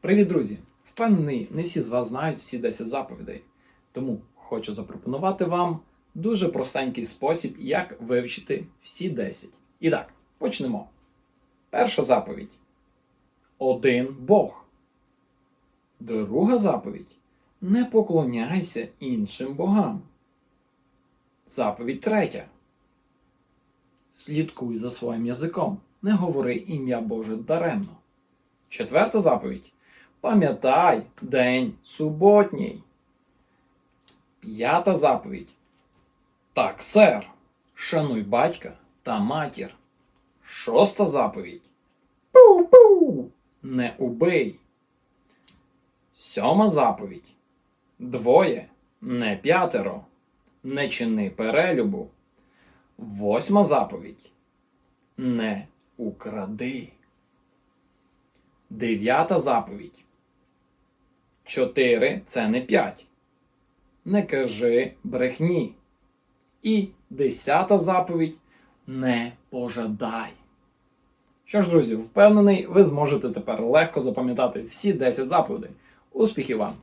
Привіт, друзі! Впевнений, не всі з вас знають всі 10 заповідей. Тому хочу запропонувати вам дуже простенький спосіб, як вивчити всі 10. І так, почнемо. Перша заповідь. Один Бог. Друга заповідь. Не поклоняйся іншим богам. Заповідь третя. Слідкуй за своїм язиком. Не говори ім'я Боже даремно. Четверта заповідь. Пам'ятай день суботній. П'ята заповідь. Так, сер. Шануй батька та матір. Шоста заповідь. Пу-пу. Не убий. Сьома заповідь. Двоє, не п'ятеро. Не чини перелюбу. Восьма заповідь. Не укради. Дев'ята заповідь. Чотири це не 5. Не кажи брехні. І десята заповідь не пожадай. Що ж, друзі, впевнений, ви зможете тепер легко запам'ятати всі 10 заповідей. Успіхів вам!